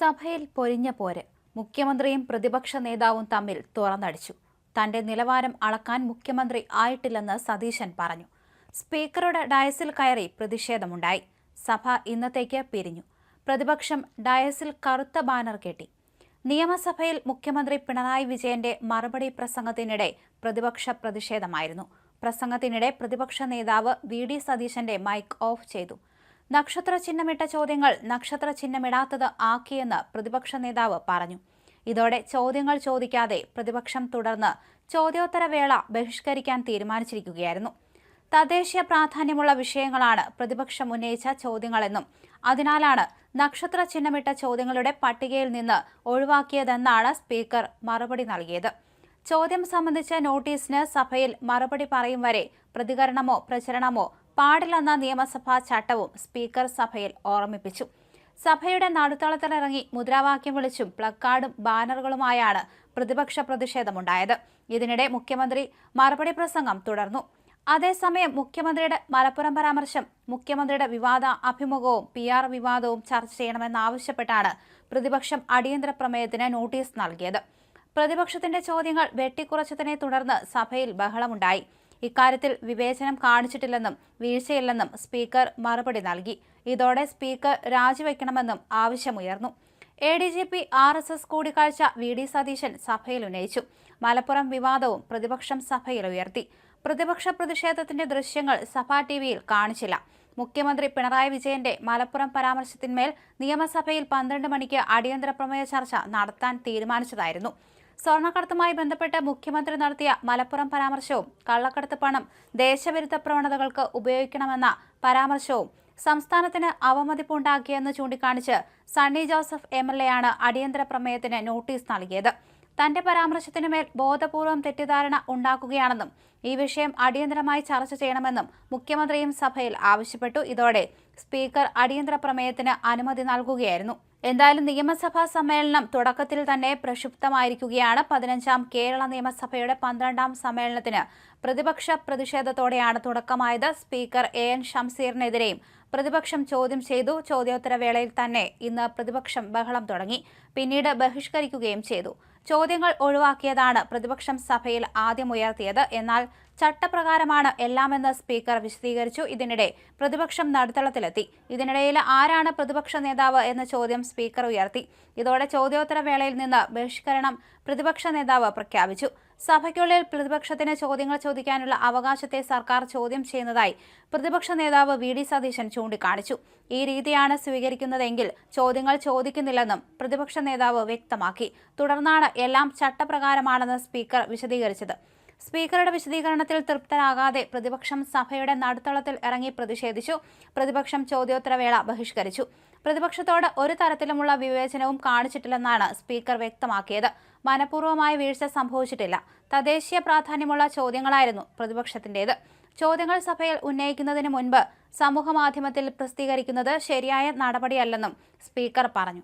സഭയിൽ പൊരിഞ്ഞ പോര്. മുഖ്യമന്ത്രിയും പ്രതിപക്ഷ നേതാവും തമ്മിൽ തുറന്നടിച്ചു. തന്റെ നിലവാരം അളക്കാൻ മുഖ്യമന്ത്രി ആയിട്ടില്ലെന്ന് സതീശൻ പറഞ്ഞു. സ്പീക്കറുടെ ഡയസിൽ കയറി പ്രതിഷേധമുണ്ടായി. സഭ ഇന്നത്തേക്ക് പിരിഞ്ഞു. പ്രതിപക്ഷം ഡയസിൽ കറുത്ത ബാനർ കെട്ടി. നിയമസഭയിൽ മുഖ്യമന്ത്രി പിണറായി വിജയന്റെ മറുപടി പ്രസംഗത്തിനിടെ പ്രതിപക്ഷ പ്രതിഷേധമായിരുന്നു. പ്രസംഗത്തിനിടെ പ്രതിപക്ഷ നേതാവ് വി ഡി സതീശന്റെ മൈക്ക് ഓഫ് ചെയ്തു. നക്ഷത്ര ചിഹ്നമിട്ട ചോദ്യങ്ങൾ നക്ഷത്ര ചിഹ്നമിടാത്തത് ആക്കിയെന്ന് പ്രതിപക്ഷ നേതാവ് പറഞ്ഞു. ഇതോടെ ചോദ്യങ്ങൾ ചോദിക്കാതെ പ്രതിപക്ഷം തുടർന്ന് ചോദ്യോത്തരവേള ബഹിഷ്കരിക്കാൻ തീരുമാനിച്ചിരിക്കുകയായിരുന്നു. തദ്ദേശീയ പ്രാധാന്യമുള്ള വിഷയങ്ങളാണ് പ്രതിപക്ഷം ഉന്നയിച്ച ചോദ്യങ്ങളെന്നും അതിനാലാണ് നക്ഷത്ര ചിഹ്നമിട്ട ചോദ്യങ്ങളുടെ പട്ടികയിൽ നിന്ന് ഒഴിവാക്കിയതെന്നാണ് സ്പീക്കർ മറുപടി നൽകിയത്. ചോദ്യം സംബന്ധിച്ച നോട്ടീസിന് സഭയിൽ മറുപടി പറയും വരെ പ്രതികരണമോ പ്രചരണമോ പാടില്ലെന്ന നിയമസഭാ ചട്ടവും സ്പീക്കർ സഭയിൽ ഓർമ്മിപ്പിച്ചു. സഭയുടെ നടുത്തളത്തിലിറങ്ങി മുദ്രാവാക്യം വിളിച്ചും പ്ലക്കാർഡും ബാനറുകളുമായാണ് പ്രതിപക്ഷ പ്രതിഷേധമുണ്ടായത്. ഇതിനിടെ മുഖ്യമന്ത്രി മറുപടി പ്രസംഗം തുടർന്നു. അതേസമയം മുഖ്യമന്ത്രിയുടെ മലപ്പുറം പരാമർശം മുഖ്യമന്ത്രിയുടെ വിവാദ അഭിമുഖവും പി ആർ വിവാദവും ചർച്ച ചെയ്യണമെന്നാവശ്യപ്പെട്ടാണ് പ്രതിപക്ഷം അടിയന്തര പ്രമേയത്തിന് നോട്ടീസ് നൽകിയത്. പ്രതിപക്ഷത്തിന്റെ ചോദ്യങ്ങൾ വെട്ടിക്കുറച്ചതിനെ തുടർന്ന് സഭയിൽ ബഹളമുണ്ടായി. ഇക്കാര്യത്തിൽ വിവേചനം കാണിച്ചിട്ടില്ലെന്നും വീഴ്ചയില്ലെന്നും സ്പീക്കർ മറുപടി നൽകി. ഇതോടെ സ്പീക്കർ രാജിവെക്കണമെന്നും ആവശ്യമുയർന്നു. A D G P R S S കൂടിക്കാഴ്ച വി ഡി സതീശൻ സഭയിൽ ഉന്നയിച്ചു. മലപ്പുറം വിവാദവും പ്രതിപക്ഷം സഭയിൽ ഉയർത്തി. പ്രതിപക്ഷ പ്രതിഷേധത്തിന്റെ ദൃശ്യങ്ങൾ സഭാ ടിവിയിൽ കാണിച്ചില്ല. മുഖ്യമന്ത്രി പിണറായി വിജയന്റെ മലപ്പുറം പരാമർശത്തിന്മേൽ നിയമസഭയിൽ പന്ത്രണ്ട് മണിക്ക് അടിയന്തര പ്രമേയ ചർച്ച നടത്താൻ തീരുമാനിച്ചതായിരുന്നു. സ്വർണക്കടത്തുമായി ബന്ധപ്പെട്ട് മുഖ്യമന്ത്രി നടത്തിയ മലപ്പുറം പരാമർശവും കള്ളക്കടത്ത് പണം ദേശവിരുദ്ധ പ്രവണതകൾക്ക് ഉപയോഗിക്കണമെന്ന പരാമർശവും സംസ്ഥാനത്തിന് അവമതിപ്പുണ്ടാക്കിയെന്ന് ചൂണ്ടിക്കാണിച്ച് Sunny Joseph M L A ആണ് അടിയന്തര പ്രമേയത്തിന് നോട്ടീസ് നൽകിയത്. തന്റെ പരാമർശത്തിനുമേൽ ബോധപൂർവം തെറ്റിദ്ധാരണ ഉണ്ടാക്കുകയാണെന്നും ഈ വിഷയം അടിയന്തരമായി ചർച്ച ചെയ്യണമെന്നും മുഖ്യമന്ത്രിയും സഭയിൽ ആവശ്യപ്പെട്ടു. ഇതോടെ സ്പീക്കർ അടിയന്തര പ്രമേയത്തിന് അനുമതി നൽകുകയായിരുന്നു. എന്തായാലും നിയമസഭാ സമ്മേളനം തുടക്കത്തിൽ തന്നെ പ്രക്ഷുബ്ധമായിരിക്കുകയാണ്. പതിനഞ്ചാം കേരള നിയമസഭയുടെ പന്ത്രണ്ടാം സമ്മേളനത്തിന് പ്രതിപക്ഷ പ്രതിഷേധത്തോടെയാണ് തുടക്കമായത്. സ്പീക്കർ എ എൻ ഷംസീറിനെതിരെയും പ്രതിപക്ഷം ചോദ്യം ചെയ്തു. ചോദ്യോത്തരവേളയിൽ തന്നെ ഇന്ന് പ്രതിപക്ഷം ബഹളം തുടങ്ങി. പിന്നീട് ബഹിഷ്കരിക്കുകയും ചെയ്തു. ചോദ്യങ്ങൾ ഒഴിവാക്കിയതാണ് പ്രതിപക്ഷം സഭയിൽ ആദ്യം ഉയർത്തിയത്. എന്നാൽ ചട്ടപ്രകാരമാണ് എല്ലാമെന്ന് സ്പീക്കർ വിശദീകരിച്ചു. ഇതിനിടെ പ്രതിപക്ഷം നടുത്തളത്തിലെത്തി. ഇതിനിടയിൽ ആരാണ് പ്രതിപക്ഷ നേതാവ് എന്ന ചോദ്യം സ്പീക്കർ ഉയർത്തി. ഇതോടെ ചോദ്യോത്തരവേളയിൽ നിന്ന് ബഹിഷ്കരണം പ്രതിപക്ഷ നേതാവ് പ്രഖ്യാപിച്ചു. സഭയ്ക്കുള്ളിൽ പ്രതിപക്ഷത്തിന് ചോദ്യങ്ങൾ ചോദിക്കാനുള്ള അവകാശത്തെ സർക്കാർ ചോദ്യം ചെയ്യുന്നതായി പ്രതിപക്ഷ നേതാവ് വി ഡി സതീശൻ ചൂണ്ടിക്കാണിച്ചു. ഈ രീതിയാണ് സ്വീകരിക്കുന്നതെങ്കിൽ ചോദ്യങ്ങൾ ചോദിക്കുന്നില്ലെന്നും പ്രതിപക്ഷ നേതാവ് വ്യക്തമാക്കി. തുടർന്നാണ് എല്ലാം ചട്ടപ്രകാരമാണെന്ന് സ്പീക്കർ വിശദീകരിച്ചത്. സ്പീക്കറുടെ വിശദീകരണത്തിൽ തൃപ്തരാകാതെ പ്രതിപക്ഷം സഭയുടെ നടുത്തളത്തിൽ ഇറങ്ങി പ്രതിഷേധിച്ചു. പ്രതിപക്ഷം ചോദ്യോത്തരവേള ബഹിഷ്കരിച്ചു. പ്രതിപക്ഷത്തോട് ഒരു തരത്തിലുമുള്ള വിവേചനവും കാണിച്ചിട്ടില്ലെന്നാണ് സ്പീക്കർ വ്യക്തമാക്കിയത്. മനഃപൂർവമായ വീഴ്ച സംഭവിച്ചിട്ടില്ല. തദ്ദേശീയ പ്രാധാന്യമുള്ള ചോദ്യങ്ങളായിരുന്നു പ്രതിപക്ഷത്തിന്റേത് ചോദ്യങ്ങൾ സഭയിൽ ഉന്നയിക്കുന്നതിന് മുൻപ് സമൂഹമാധ്യമത്തിൽ പ്രസിദ്ധീകരിക്കുന്നത് ശരിയായ നടപടിയല്ലെന്നും സ്പീക്കർ പറഞ്ഞു.